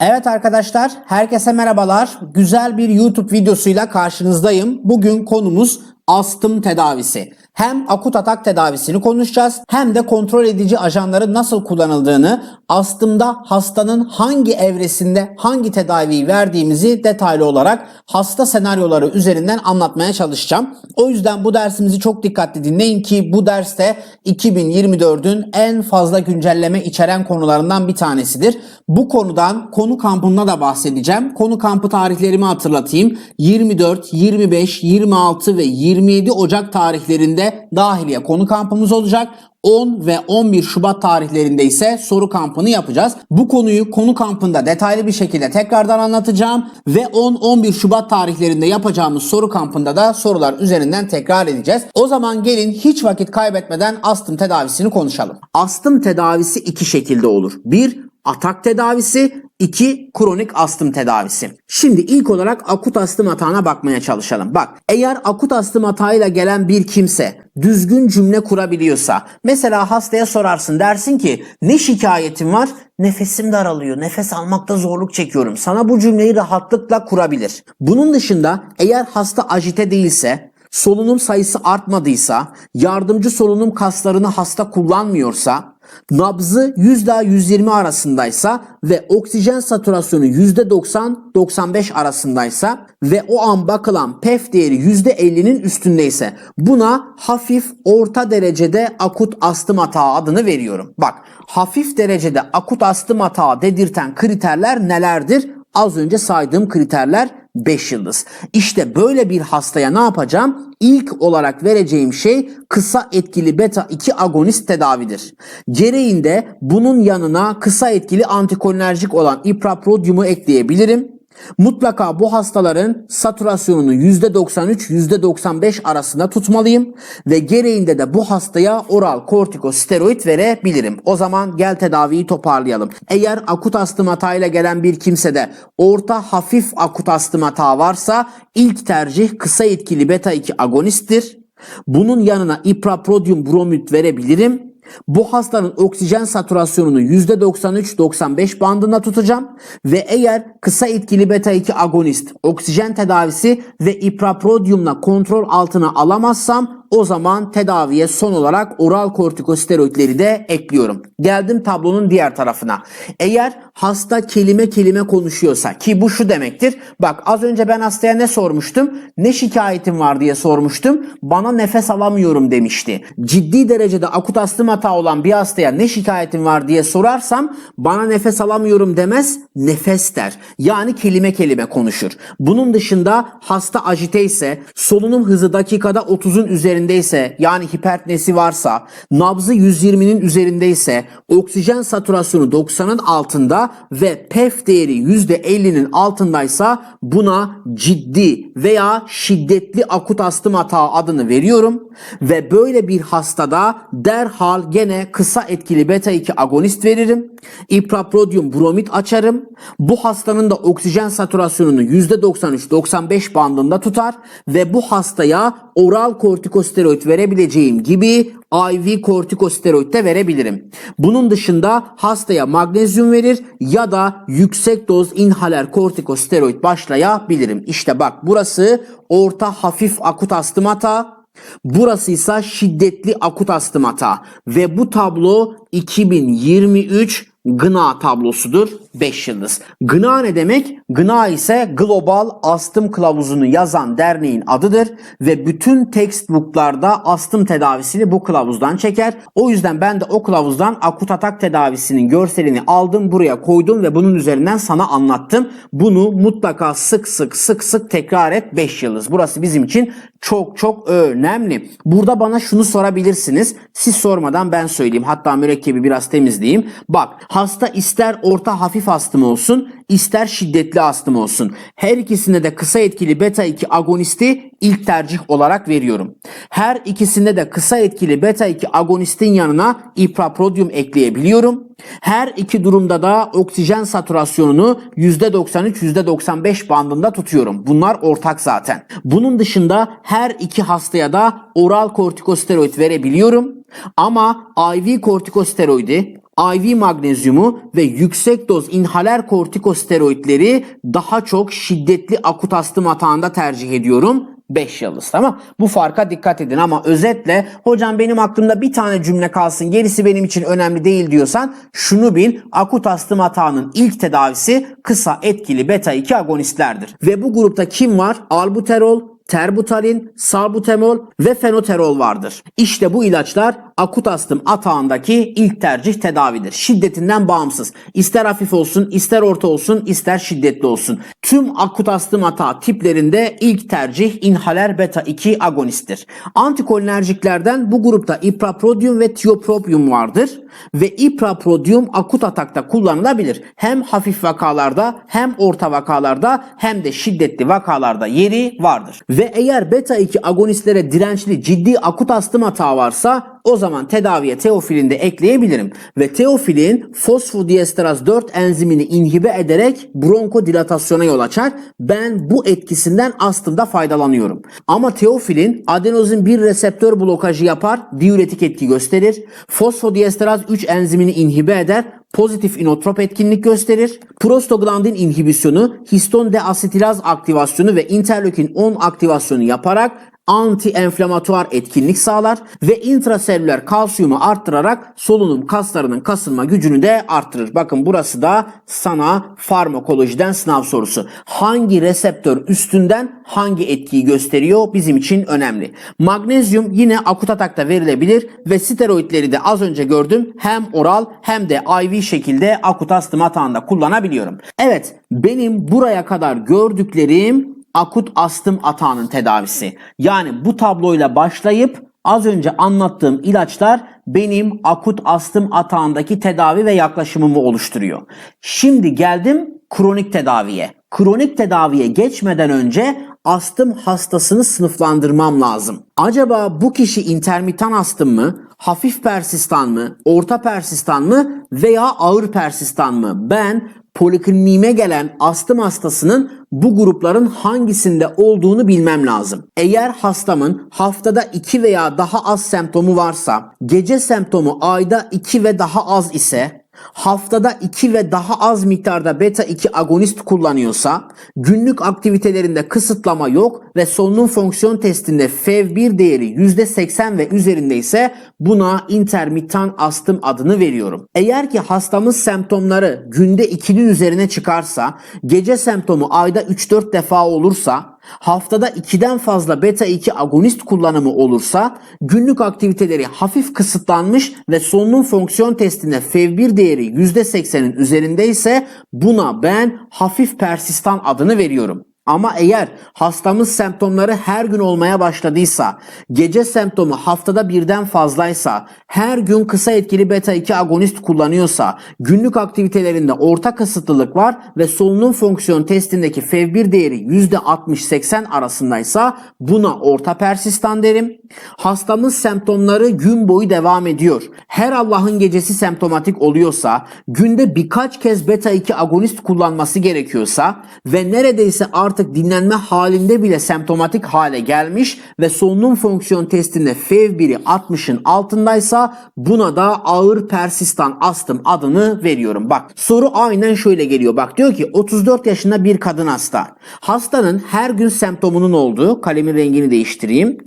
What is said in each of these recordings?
Evet arkadaşlar, herkese merhabalar. Güzel bir YouTube videosuyla karşınızdayım. Bugün konumuz astım tedavisi. Hem akut atak tedavisini konuşacağız hem de kontrol edici ajanların nasıl kullanıldığını, astımda hastanın hangi evresinde hangi tedaviyi verdiğimizi detaylı olarak hasta senaryoları üzerinden anlatmaya çalışacağım. O yüzden bu dersimizi çok dikkatli dinleyin ki bu derste 2024'ün en fazla güncelleme içeren konularından bir tanesidir. Bu konudan konu kampında da bahsedeceğim. Konu kampı tarihlerimi hatırlatayım. 24, 25, 26 ve 27 Ocak tarihlerinde dahiliye konu kampımız olacak. 10 ve 11 Şubat tarihlerinde ise soru kampını yapacağız. Bu konuyu konu kampında detaylı bir şekilde tekrardan anlatacağım ve 10-11 Şubat tarihlerinde yapacağımız soru kampında da sorular üzerinden tekrar edeceğiz. O zaman gelin hiç vakit kaybetmeden astım tedavisini konuşalım. Astım tedavisi iki şekilde olur. Bir, atak tedavisi, 2. Kronik astım tedavisi. Şimdi ilk olarak akut astım atağına bakmaya çalışalım. Bak eğer akut astım atağıyla gelen bir kimse düzgün cümle kurabiliyorsa mesela hastaya sorarsın dersin ki ne şikayetin var? Nefesim daralıyor, nefes almakta zorluk çekiyorum. Sana bu cümleyi rahatlıkla kurabilir. Bunun dışında eğer hasta ajite değilse solunum sayısı artmadıysa, yardımcı solunum kaslarını hasta kullanmıyorsa, nabzı 100 ila 120 arasındaysa ve oksijen satürasyonu %90-95 arasındaysa ve o an bakılan PEF değeri %50'nin üstündeyse buna hafif orta derecede akut astım atağı adını veriyorum. Bak hafif derecede akut astım atağı dedirten kriterler nelerdir? Az önce saydığım kriterler 5 yıldız. İşte böyle bir hastaya ne yapacağım? İlk olarak vereceğim şey kısa etkili beta 2 agonist tedavidir. Gereğinde bunun yanına kısa etkili antikolinerjik olan ipraprodyumu ekleyebilirim. Mutlaka bu hastaların satürasyonunu %93-%95 arasında tutmalıyım ve gereğinde de bu hastaya oral kortikosteroid verebilirim. O zaman gel tedaviyi toparlayalım. Eğer akut astım hatayla gelen bir kimsede orta hafif akut astım hata varsa ilk tercih kısa etkili beta 2 agonisttir. Bunun yanına ipraprodyum bromid verebilirim. Bu hastanın oksijen satürasyonunu %93-95 bandında tutacağım ve eğer kısa etkili beta 2 agonist oksijen tedavisi ve ipraprodyumla kontrol altına alamazsam o zaman tedaviye son olarak oral kortikosteroidleri de ekliyorum. Geldim tablonun diğer tarafına. Eğer hasta kelime kelime konuşuyorsa ki bu şu demektir. Bak az önce ben hastaya ne sormuştum? Ne şikayetim var diye sormuştum. Bana nefes alamıyorum demişti. Ciddi derecede akut astım hata olan bir hastaya ne şikayetim var diye sorarsam bana nefes alamıyorum demez nefes der. Yani kelime kelime konuşur. Bunun dışında hasta ajite ise solunum hızı dakikada 30'un üzerindeyse yani hipertnesi varsa nabzı 120'nin üzerindeyse oksijen satürasyonu 90'ın altında ve PEF değeri %50'nin altındaysa buna ciddi veya şiddetli akut astım hata adını veriyorum ve böyle bir hastada derhal gene kısa etkili beta 2 agonist veririm. İpraprodyum bromid açarım. Bu hastanın da oksijen satürasyonunu %93-95 bandında tutar ve bu hastaya oral kortikosteroid verebileceğim gibi IV kortikosteroid de verebilirim. Bunun dışında hastaya magnezyum verir ya da yüksek doz inhaler kortikosteroid başlayabilirim. İşte bak burası orta hafif akut astım hata, Burası ise şiddetli akut astım hata ve bu tablo 2023 GNA tablosudur 5 yıldız. GNA ne demek? GNA ise Global Astım Kılavuzu'nu yazan derneğin adıdır ve bütün textbooklarda astım tedavisini bu kılavuzdan çeker. O yüzden ben de o kılavuzdan akut atak tedavisinin görselini aldım buraya koydum ve bunun üzerinden sana anlattım. Bunu mutlaka sık sık sık sık tekrar et 5 yıldız. Burası bizim için çok çok önemli. Burada bana şunu sorabilirsiniz. Siz sormadan ben söyleyeyim. Hatta mürekkebi biraz temizleyeyim. Bak hasta ister orta hafif astım olsun ister şiddetli astım olsun. Her ikisinde de kısa etkili beta 2 agonisti ilk tercih olarak veriyorum. Her ikisinde de kısa etkili beta 2 agonistin yanına ipraprodyum ekleyebiliyorum. Her iki durumda da oksijen satürasyonunu %93-%95 bandında tutuyorum. Bunlar ortak zaten. Bunun dışında her iki hastaya da oral kortikosteroid verebiliyorum. Ama IV kortikosteroidi IV magnezyumu ve yüksek doz inhaler kortikosteroidleri daha çok şiddetli akut astım atağında tercih ediyorum. 5 yıldız tamam. Bu farka dikkat edin ama özetle hocam benim aklımda bir tane cümle kalsın gerisi benim için önemli değil diyorsan şunu bil akut astım atağının ilk tedavisi kısa etkili beta 2 agonistlerdir. Ve bu grupta kim var? Albuterol, terbutalin, salbutamol ve fenoterol vardır. İşte bu ilaçlar akut astım atağındaki ilk tercih tedavidir. Şiddetinden bağımsız. İster hafif olsun, ister orta olsun, ister şiddetli olsun. Tüm akut astım atağı tiplerinde ilk tercih inhaler beta 2 agonisttir. Antikolinerjiklerden bu grupta ipraprodium ve tiopropium vardır ve ipraprodium akut atakta kullanılabilir. Hem hafif vakalarda hem orta vakalarda hem de şiddetli vakalarda yeri vardır. Ve eğer beta 2 agonistlere dirençli ciddi akut astım atağı varsa o zaman tedaviye teofilin de ekleyebilirim. Ve teofilin fosfodiesteraz 4 enzimini inhibe ederek bronkodilatasyona yol açar. Ben bu etkisinden astımda faydalanıyorum. Ama teofilin adenozin 1 reseptör blokajı yapar, diüretik etki gösterir. Fosfodiesteraz 3 enzimini inhibe eder, pozitif inotrop etkinlik gösterir. Prostaglandin inhibisyonu, histon deasetilaz aktivasyonu ve interleukin 10 aktivasyonu yaparak anti-enflamatuar etkinlik sağlar ve intraselüler kalsiyumu arttırarak solunum kaslarının kasılma gücünü de arttırır. Bakın burası da sana farmakolojiden sınav sorusu. Hangi reseptör üstünden hangi etkiyi gösteriyor bizim için önemli. Magnezyum yine akut atakta verilebilir ve steroidleri de az önce gördüm hem oral hem de IV şekilde akut astım atağında kullanabiliyorum. Evet benim buraya kadar gördüklerim akut astım atağının tedavisi. Yani bu tabloyla başlayıp az önce anlattığım ilaçlar benim akut astım atağındaki tedavi ve yaklaşımımı oluşturuyor. Şimdi geldim kronik tedaviye. Kronik tedaviye geçmeden önce astım hastasını sınıflandırmam lazım. Acaba bu kişi intermitan astım mı, hafif persistan mı, orta persistan mı veya ağır persistan mı? Ben polikliniğime gelen astım hastasının bu grupların hangisinde olduğunu bilmem lazım. Eğer hastamın haftada 2 veya daha az semptomu varsa, gece semptomu ayda 2 ve daha az ise, haftada 2 ve daha az miktarda beta 2 agonist kullanıyorsa, günlük aktivitelerinde kısıtlama yok ve solunum fonksiyon testinde FEV1 değeri %80 ve üzerinde ise buna intermittan astım adını veriyorum. Eğer ki hastamız semptomları günde 2'nin üzerine çıkarsa, gece semptomu ayda 3-4 defa olursa, haftada 2'den fazla beta 2 agonist kullanımı olursa, günlük aktiviteleri hafif kısıtlanmış ve solunum fonksiyon testinde FEV1 değeri %80'in üzerinde ise buna ben hafif persistan adını veriyorum. Ama eğer hastamız semptomları her gün olmaya başladıysa, gece semptomu haftada birden fazlaysa, her gün kısa etkili beta 2 agonist kullanıyorsa, günlük aktivitelerinde orta kısıtlılık var ve solunum fonksiyon testindeki FEV1 değeri %60-80 arasındaysa buna orta persistan derim. Hastamız semptomları gün boyu devam ediyor. Her Allah'ın gecesi semptomatik oluyorsa, günde birkaç kez beta 2 agonist kullanması gerekiyorsa ve neredeyse artık dinlenme halinde bile semptomatik hale gelmiş ve solunum fonksiyon testinde FEV1'i 60'ın altındaysa buna da ağır persistan astım adını veriyorum. Bak soru aynen şöyle geliyor. Bak diyor ki 34 yaşında bir kadın hasta. Hastanın her gün semptomunun olduğu, kalemin rengini değiştireyim.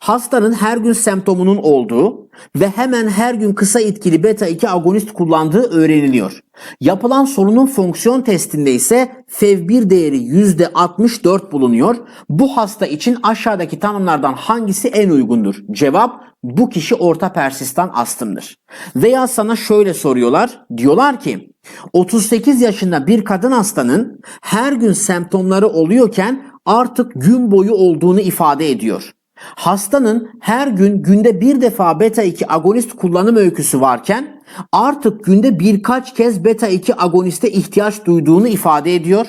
Hastanın her gün semptomunun olduğu ve hemen her gün kısa etkili beta 2 agonist kullandığı öğreniliyor. Yapılan solunum fonksiyon testinde ise FEV1 değeri %64 bulunuyor. Bu hasta için aşağıdaki tanımlardan hangisi en uygundur? Cevap bu kişi orta persistan astımdır. Veya sana şöyle soruyorlar. Diyorlar ki 38 yaşında bir kadın hastanın her gün semptomları oluyorken artık gün boyu olduğunu ifade ediyor. Hastanın her gün günde bir defa beta 2 agonist kullanım öyküsü varken artık günde birkaç kez beta 2 agoniste ihtiyaç duyduğunu ifade ediyor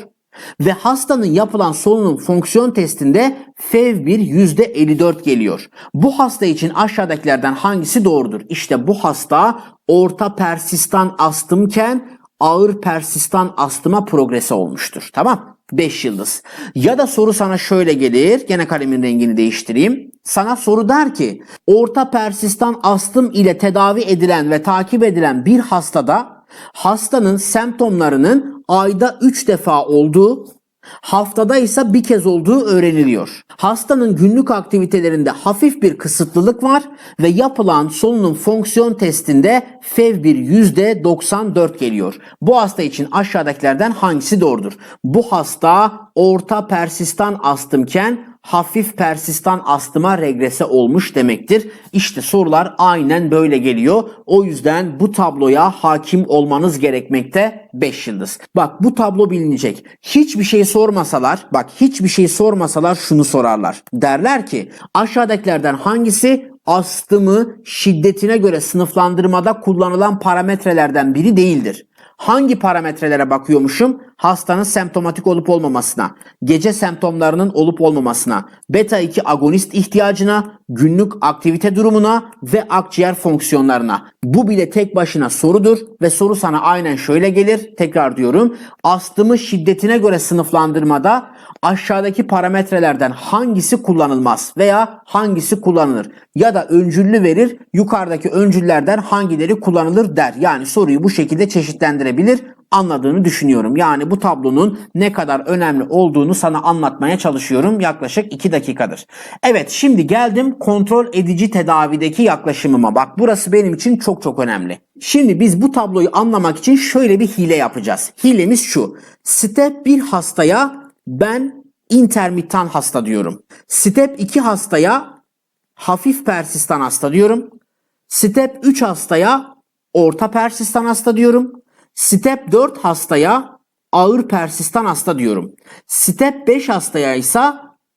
ve hastanın yapılan solunum fonksiyon testinde FEV1 %54 geliyor. Bu hasta için aşağıdakilerden hangisi doğrudur? İşte bu hasta orta persistan astımken ağır persistan astıma progresi olmuştur. Tamam? 5 yıldız. Ya da soru sana şöyle gelir. Gene kalemin rengini değiştireyim. Sana soru der ki orta persistan astım ile tedavi edilen ve takip edilen bir hastada hastanın semptomlarının ayda 3 defa olduğu Haftada ise bir kez olduğu öğreniliyor. Hastanın günlük aktivitelerinde hafif bir kısıtlılık var ve yapılan solunum fonksiyon testinde FEV1 %94 geliyor. Bu hasta için aşağıdakilerden hangisi doğrudur? Bu hasta orta persistan astımken hafif persistan astıma regrese olmuş demektir. İşte sorular aynen böyle geliyor. O yüzden bu tabloya hakim olmanız gerekmekte 5 yıldız. Bak bu tablo bilinecek. Hiçbir şey sormasalar, bak hiçbir şey sormasalar şunu sorarlar. Derler ki aşağıdakilerden hangisi astımı şiddetine göre sınıflandırmada kullanılan parametrelerden biri değildir? Hangi parametrelere bakıyormuşum? Hastanın semptomatik olup olmamasına, gece semptomlarının olup olmamasına, beta 2 agonist ihtiyacına, günlük aktivite durumuna ve akciğer fonksiyonlarına. Bu bile tek başına sorudur ve soru sana aynen şöyle gelir. Tekrar diyorum. Astımı şiddetine göre sınıflandırmada aşağıdaki parametrelerden hangisi kullanılmaz veya hangisi kullanılır? Ya da öncüllü verir, yukarıdaki öncüllerden hangileri kullanılır der. Yani soruyu bu şekilde çeşitlendirebilir anladığını düşünüyorum. Yani bu tablonun ne kadar önemli olduğunu sana anlatmaya çalışıyorum. Yaklaşık 2 dakikadır. Evet şimdi geldim kontrol edici tedavideki yaklaşımıma. Bak burası benim için çok çok önemli. Şimdi biz bu tabloyu anlamak için şöyle bir hile yapacağız. Hilemiz şu. Step 1 hastaya ben intermittan hasta diyorum. Step 2 hastaya hafif persistan hasta diyorum. Step 3 hastaya orta persistan hasta diyorum. Step 4 hastaya ağır persistan hasta diyorum. Step 5 hastaya ise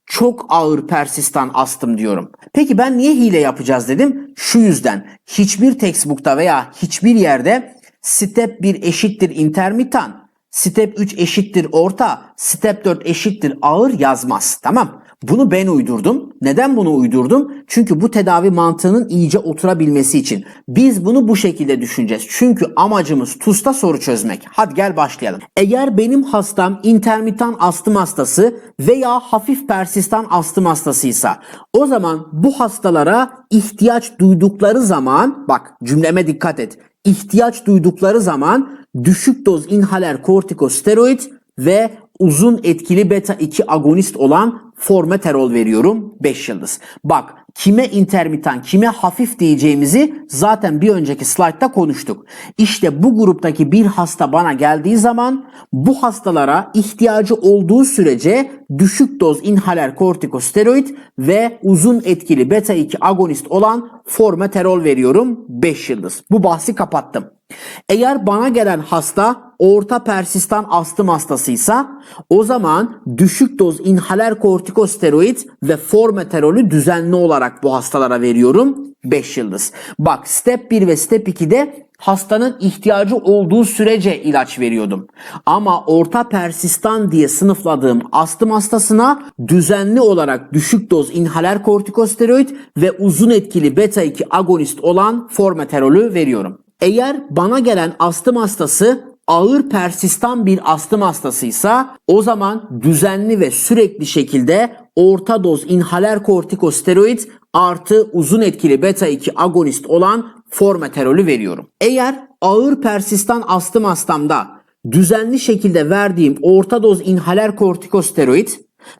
çok ağır persistan astım diyorum. Peki ben niye hile yapacağız dedim? Şu yüzden hiçbir textbook'ta veya hiçbir yerde step 1 eşittir intermittan, step 3 eşittir orta, step 4 eşittir ağır yazmaz. Tamam. Bunu ben uydurdum. Neden bunu uydurdum? Çünkü bu tedavi mantığının iyice oturabilmesi için. Biz bunu bu şekilde düşüneceğiz. Çünkü amacımız TUS'ta soru çözmek. Hadi gel başlayalım. Eğer benim hastam intermittan astım hastası veya hafif persistan astım hastasıysa o zaman bu hastalara ihtiyaç duydukları zaman bak cümleme dikkat et. İhtiyaç duydukları zaman düşük doz inhaler kortikosteroid ve uzun etkili beta 2 agonist olan formoterol veriyorum 5 yıldız. Bak kime intermitan kime hafif diyeceğimizi zaten bir önceki slaytta konuştuk. İşte bu gruptaki bir hasta bana geldiği zaman bu hastalara ihtiyacı olduğu sürece düşük doz inhaler kortikosteroid ve uzun etkili beta 2 agonist olan formoterol veriyorum 5 yıldız. Bu bahsi kapattım. Eğer bana gelen hasta orta persistan astım hastasıysa o zaman düşük doz inhaler kortikosteroid ve formoterolü düzenli olarak bu hastalara veriyorum 5 yıldız. Bak step 1 ve step 2'de hastanın ihtiyacı olduğu sürece ilaç veriyordum. Ama orta persistan diye sınıfladığım astım hastasına düzenli olarak düşük doz inhaler kortikosteroid ve uzun etkili beta 2 agonist olan formoterolü veriyorum. Eğer bana gelen astım hastası ağır persistan bir astım hastasıysa o zaman düzenli ve sürekli şekilde orta doz inhaler kortikosteroid artı uzun etkili beta 2 agonist olan formoterolü veriyorum. Eğer ağır persistan astım hastamda düzenli şekilde verdiğim orta doz inhaler kortikosteroid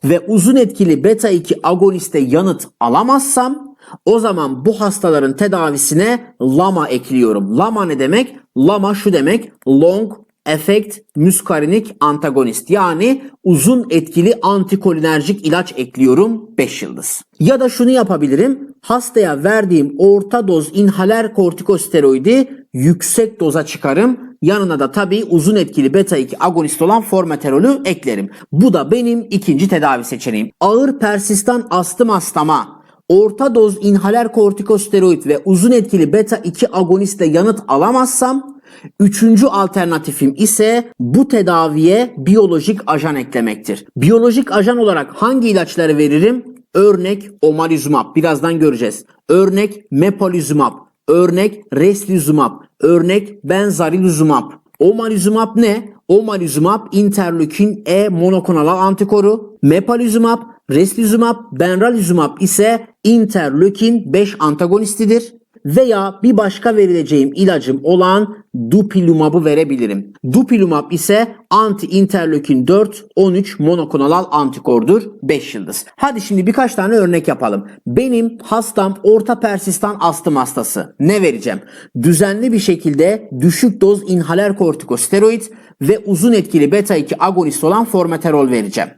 ve uzun etkili beta 2 agoniste yanıt alamazsam o zaman bu hastaların tedavisine LAMA ekliyorum. LAMA ne demek? LAMA şu demek long efekt müskarinik antagonist yani uzun etkili antikolinerjik ilaç ekliyorum 5 yıldız. Ya da şunu yapabilirim. Hastaya verdiğim orta doz inhaler kortikosteroidi yüksek doza çıkarım. Yanına da tabii uzun etkili beta 2 agonist olan formoterolü eklerim. Bu da benim ikinci tedavi seçeneğim. Ağır persistan astım hastama orta doz inhaler kortikosteroid ve uzun etkili beta 2 agonistle yanıt alamazsam Üçüncü alternatifim ise bu tedaviye biyolojik ajan eklemektir. Biyolojik ajan olarak hangi ilaçları veririm? Örnek omalizumab. Birazdan göreceğiz. Örnek mepolizumab. Örnek reslizumab. Örnek benzariluzumab. Omalizumab ne? Omalizumab interleukin E monoklonal antikoru. Mepolizumab, Reslizumab, Benralizumab ise interleukin 5 antagonistidir veya bir başka verileceğim ilacım olan Dupilumab'ı verebilirim. Dupilumab ise anti-interleukin 4 13 monoklonal antikordur 5 yıldız. Hadi şimdi birkaç tane örnek yapalım. Benim hastam orta persistan astım hastası. Ne vereceğim? Düzenli bir şekilde düşük doz inhaler kortikosteroid ve uzun etkili beta 2 agonist olan formoterol vereceğim.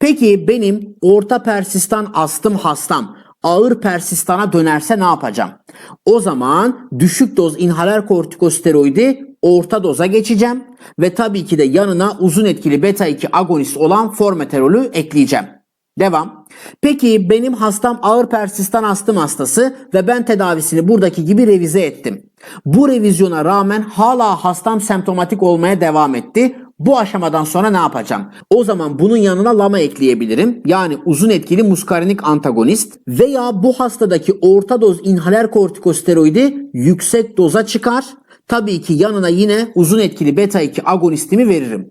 Peki benim orta persistan astım hastam ağır persistana dönerse ne yapacağım? O zaman düşük doz inhaler kortikosteroidi orta doza geçeceğim ve tabii ki de yanına uzun etkili beta 2 agonist olan formoterolü ekleyeceğim. Devam. Peki benim hastam ağır persistan astım hastası ve ben tedavisini buradaki gibi revize ettim. Bu revizyona rağmen hala hastam semptomatik olmaya devam etti. Bu aşamadan sonra ne yapacağım? O zaman bunun yanına lama ekleyebilirim. Yani uzun etkili muskarinik antagonist veya bu hastadaki orta doz inhaler kortikosteroidi yüksek doza çıkar. Tabii ki yanına yine uzun etkili beta 2 agonistimi veririm.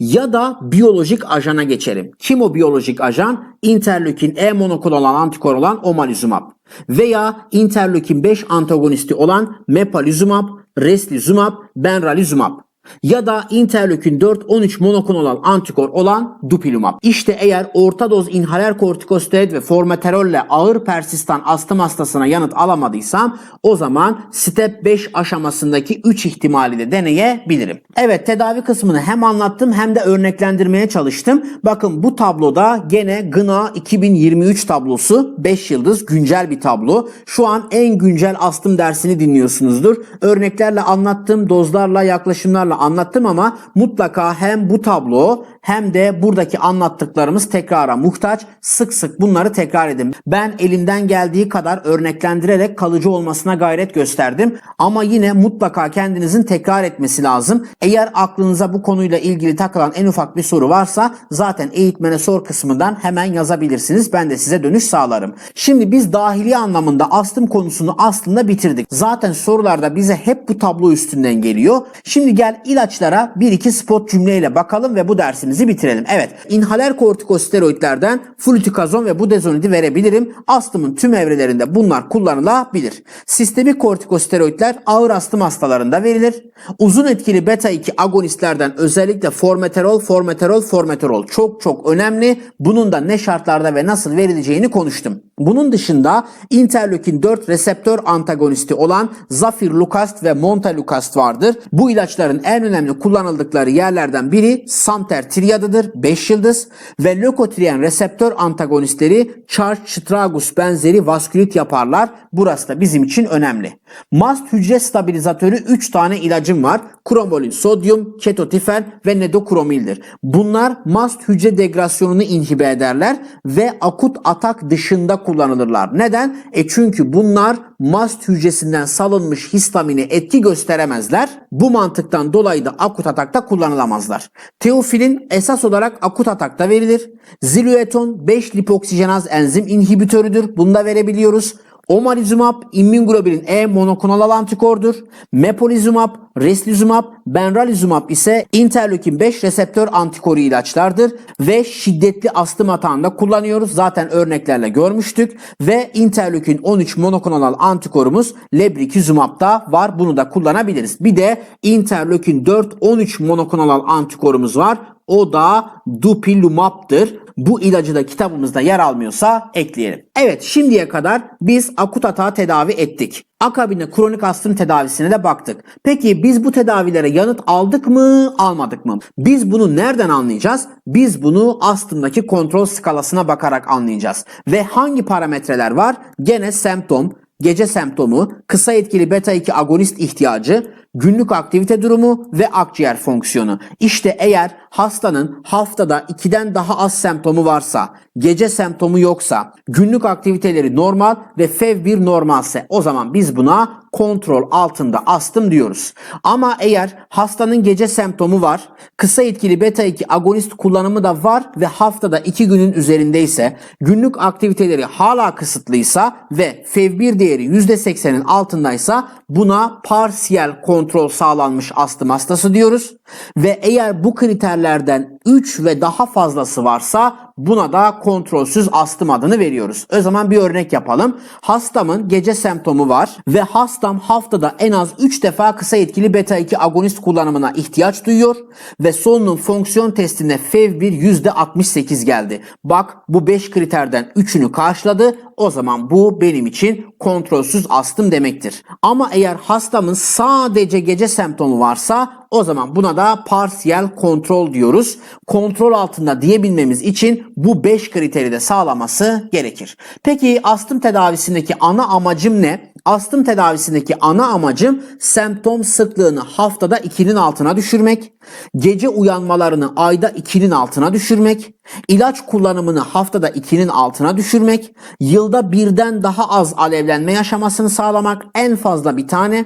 Ya da biyolojik ajana geçerim. Kim o biyolojik ajan? Interleukin E monoklonal antikor olan omalizumab. Veya interleukin 5 antagonisti olan mepalizumab, reslizumab, benralizumab ya da interleukin 4-13 monoklonal antikor olan dupilumab. İşte eğer orta doz inhaler kortikosteroid ve formoterolle ağır persistan astım hastasına yanıt alamadıysam o zaman step 5 aşamasındaki 3 ihtimali de deneyebilirim. Evet tedavi kısmını hem anlattım hem de örneklendirmeye çalıştım. Bakın bu tabloda gene GNA 2023 tablosu 5 yıldız güncel bir tablo. Şu an en güncel astım dersini dinliyorsunuzdur. Örneklerle anlattım, dozlarla, yaklaşımlarla anlattım ama mutlaka hem bu tablo hem de buradaki anlattıklarımız tekrara muhtaç. Sık sık bunları tekrar edin. Ben elimden geldiği kadar örneklendirerek kalıcı olmasına gayret gösterdim. Ama yine mutlaka kendinizin tekrar etmesi lazım. Eğer aklınıza bu konuyla ilgili takılan en ufak bir soru varsa zaten eğitmene sor kısmından hemen yazabilirsiniz. Ben de size dönüş sağlarım. Şimdi biz dahiliye anlamında astım konusunu aslında bitirdik. Zaten sorularda bize hep bu tablo üstünden geliyor. Şimdi gel ilaçlara bir iki spot cümleyle bakalım ve bu dersimizi bitirelim. Evet, inhaler kortikosteroidlerden flutikazon ve budezonidi verebilirim. Astımın tüm evrelerinde bunlar kullanılabilir. Sistemik kortikosteroidler ağır astım hastalarında verilir. Uzun etkili beta 2 agonistlerden özellikle formoterol, formoterol, formoterol çok çok önemli. Bunun da ne şartlarda ve nasıl verileceğini konuştum. Bunun dışında interleukin 4 reseptör antagonisti olan Zafirlukast ve Montelukast vardır. Bu ilaçların en önemli kullanıldıkları yerlerden biri Samter triadıdır 5 yıldız ve lökotrien reseptör antagonistleri Charge-Stragus benzeri vaskülit yaparlar. Burası da bizim için önemli. Mast hücre stabilizatörü 3 tane ilacım var. Kromolin sodyum, ketotifen ve nedokromildir. Bunlar mast hücre degrasyonunu inhibe ederler ve akut atak dışında kullanılırlar. Neden? E çünkü bunlar mast hücresinden salınmış histamine etki gösteremezler. Bu mantıktan dolayı da akut atakta kullanılamazlar. Teofilin esas olarak akut atakta verilir. Zilueton 5 lipoksijenaz enzim inhibitörüdür. Bunu da verebiliyoruz. Omalizumab immunoglobulin E monoklonal antikordur. Mepolizumab, reslizumab, benralizumab ise interleukin 5 reseptör antikoru ilaçlardır ve şiddetli astım atağında kullanıyoruz. Zaten örneklerle görmüştük ve interleukin 13 monoklonal antikorumuz lebrikizumab'da var. Bunu da kullanabiliriz. Bir de interleukin 4 13 monoklonal antikorumuz var. O da dupilumab'dır. Bu ilacı da kitabımızda yer almıyorsa ekleyelim. Evet şimdiye kadar biz akut atağı tedavi ettik. Akabinde kronik astım tedavisine de baktık. Peki biz bu tedavilere yanıt aldık mı, almadık mı? Biz bunu nereden anlayacağız? Biz bunu astımdaki kontrol skalasına bakarak anlayacağız. Ve hangi parametreler var? Gene semptom, gece semptomu, kısa etkili beta 2 agonist ihtiyacı, günlük aktivite durumu ve akciğer fonksiyonu. İşte eğer hastanın haftada 2'den daha az semptomu varsa, gece semptomu yoksa, günlük aktiviteleri normal ve FEV1 normalse o zaman biz buna kontrol altında astım diyoruz. Ama eğer hastanın gece semptomu var, kısa etkili beta 2 agonist kullanımı da var ve haftada 2 günün üzerindeyse, günlük aktiviteleri hala kısıtlıysa ve FEV1 değeri %80'in altındaysa buna parsiyel kontrol kontrol sağlanmış astım hastası diyoruz. Ve eğer bu kriterlerden 3 ve daha fazlası varsa buna da kontrolsüz astım adını veriyoruz. O zaman bir örnek yapalım. Hastamın gece semptomu var ve hastam haftada en az 3 defa kısa etkili beta 2 agonist kullanımına ihtiyaç duyuyor ve solunum fonksiyon testinde FEV1 %68 geldi. Bak bu 5 kriterden 3'ünü karşıladı. O zaman bu benim için kontrolsüz astım demektir. Ama eğer hastamın sadece gece semptomu varsa o zaman buna da parsiyel kontrol diyoruz. Kontrol altında diyebilmemiz için bu 5 kriteri de sağlaması gerekir. Peki astım tedavisindeki ana amacım ne? Astım tedavisindeki ana amacım semptom sıklığını haftada 2'nin altına düşürmek, gece uyanmalarını ayda 2'nin altına düşürmek, ilaç kullanımını haftada 2'nin altına düşürmek, yılda birden daha az alevlenme yaşamasını sağlamak, en fazla bir tane,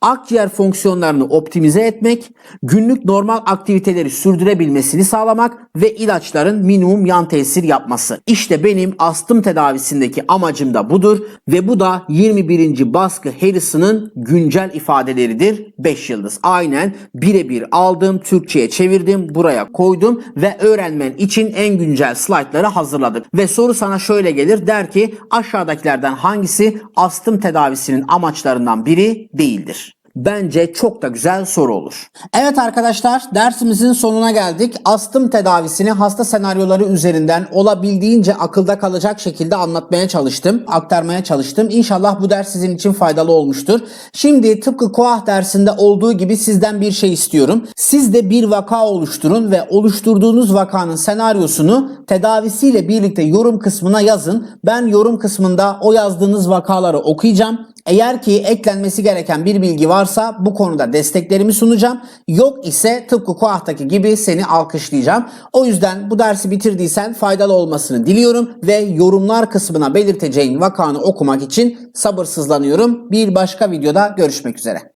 akciğer fonksiyonlarını optimize etmek, günlük normal aktiviteleri sürdürebilmesini sağlamak ve ilaçların minimum yan tesir yapması. İşte benim astım tedavisindeki amacım da budur ve bu da 21. baskı Harrison'ın güncel ifadeleridir. 5 yıldız. Aynen birebir aldım, Türkçe'ye çevirdim, buraya koydum ve öğrenmen için en güncel slaytları hazırladık. Ve soru sana şöyle gelir der ki aşağıdakilerden hangisi astım tedavisinin amaçlarından biri değildir? Bence çok da güzel soru olur. Evet arkadaşlar dersimizin sonuna geldik. Astım tedavisini hasta senaryoları üzerinden olabildiğince akılda kalacak şekilde anlatmaya çalıştım, aktarmaya çalıştım. İnşallah bu ders sizin için faydalı olmuştur. Şimdi tıpkı KOAH dersinde olduğu gibi sizden bir şey istiyorum. Siz de bir vaka oluşturun ve oluşturduğunuz vakanın senaryosunu tedavisiyle birlikte yorum kısmına yazın. Ben yorum kısmında o yazdığınız vakaları okuyacağım. Eğer ki eklenmesi gereken bir bilgi varsa bu konuda desteklerimi sunacağım. Yok ise tıpkı Koah'taki gibi seni alkışlayacağım. O yüzden bu dersi bitirdiysen faydalı olmasını diliyorum ve yorumlar kısmına belirteceğin vakanı okumak için sabırsızlanıyorum. Bir başka videoda görüşmek üzere.